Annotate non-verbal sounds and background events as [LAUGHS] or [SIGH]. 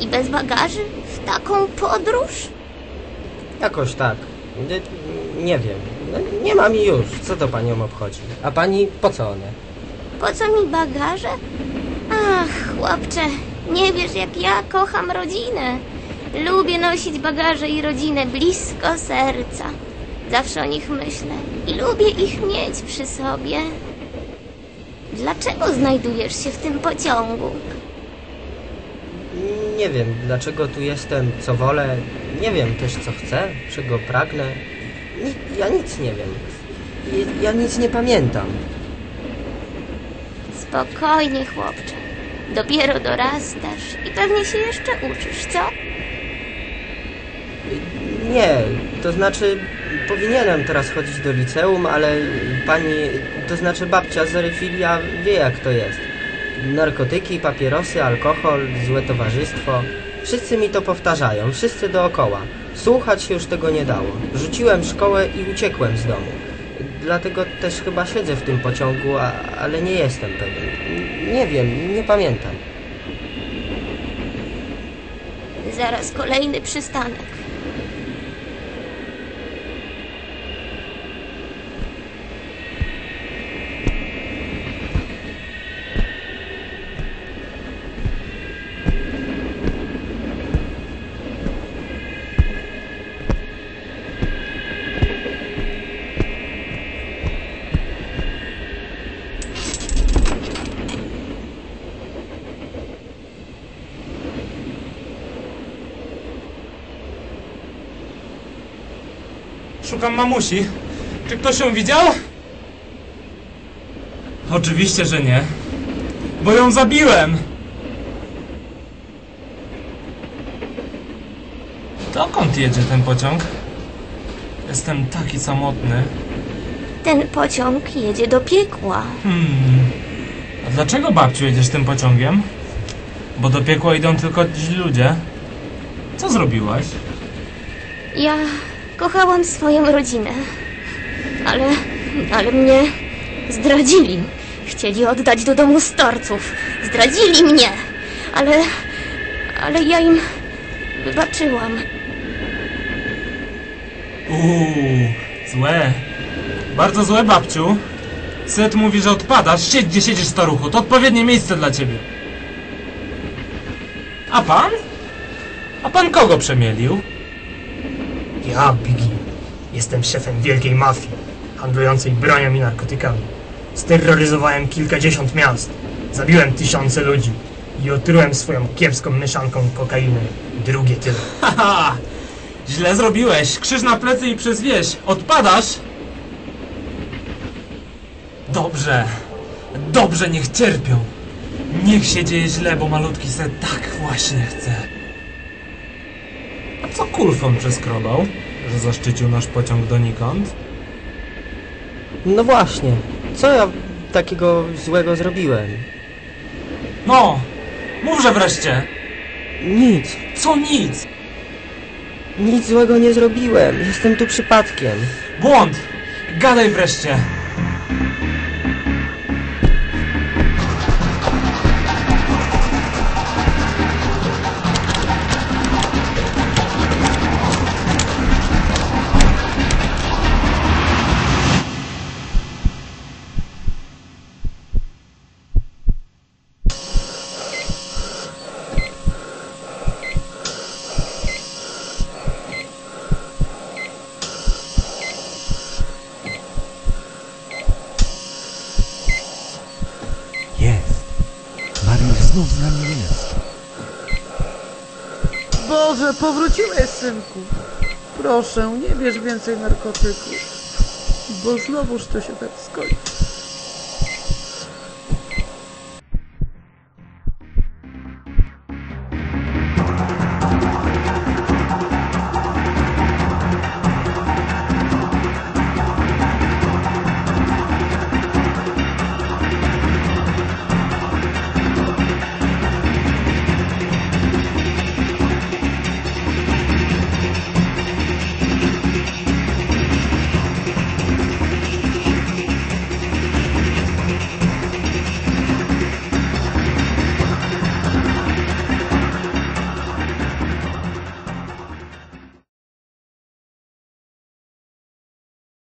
I bez bagaży? W taką podróż? Jakoś tak. Nie, nie wiem. No, nie mam i już. Co to panią obchodzi? A pani po co one? Po co mi bagaże? Ach, chłopcze, nie wiesz jak ja kocham rodzinę. Lubię nosić bagaże i rodzinę blisko serca. Zawsze o nich myślę i lubię ich mieć przy sobie. Dlaczego znajdujesz się w tym pociągu? Nie wiem, dlaczego tu jestem, co wolę. Nie wiem też, co chcę, czego pragnę. Ni- ja nic nie wiem. Ja, ja nic nie pamiętam. Spokojnie, chłopcze. Dopiero dorastasz i pewnie się jeszcze uczysz, co? Nie, to znaczy powinienem teraz chodzić do liceum, ale pani, to znaczy babcia Zoryfilia wie jak to jest. Narkotyki, papierosy, alkohol, złe towarzystwo. Wszyscy mi to powtarzają, wszyscy dookoła. Słuchać się już tego nie dało. Rzuciłem szkołę i uciekłem z domu. Dlatego też chyba siedzę w tym pociągu, a, ale nie jestem pewien. Nie wiem, nie pamiętam. Zaraz kolejny przystanek. Szukam mamusi. Czy ktoś ją widział? Oczywiście, że nie. Bo ją zabiłem! Dokąd jedzie ten pociąg? Jestem taki samotny. Ten pociąg jedzie do piekła. Hmm. A dlaczego babciu jedziesz tym pociągiem? Bo do piekła idą tylko źli ludzie. Co zrobiłaś? Ja kochałam swoją rodzinę, ale, ale mnie zdradzili. Chcieli oddać do domu starców. Zdradzili mnie, ale, ale ja im wybaczyłam. Uuu, złe. Bardzo złe, babciu. Set mówi, że odpadasz. Siedź, gdzie siedzisz, staruchu. To odpowiednie miejsce dla ciebie. A pan? A pan kogo przemielił? Ja, Biggie, jestem szefem wielkiej mafii, handlującej bronią i narkotykami. Steroryzowałem kilkadziesiąt miast, zabiłem tysiące ludzi i otrułem swoją kiepską mieszanką kokainy drugie tyle. [LAUGHS] Haha! Źle zrobiłeś. Krzyż na plecy i przez wieś. Odpadasz? Dobrze. Dobrze, niech cierpią. Niech się dzieje źle, bo malutki set tak właśnie chce. A co kulfon przeskrobał? Że zaszczycił nasz pociąg donikąd? No właśnie, co ja takiego złego zrobiłem? No! Mówże wreszcie! Nic, Co nic? nic złego nie zrobiłem. Jestem tu przypadkiem. Błąd! Gadaj wreszcie! Znów z nami jest. Boże, powróciłeś, synku. Proszę, nie bierz więcej narkotyków, bo znowuż to się tak skończy.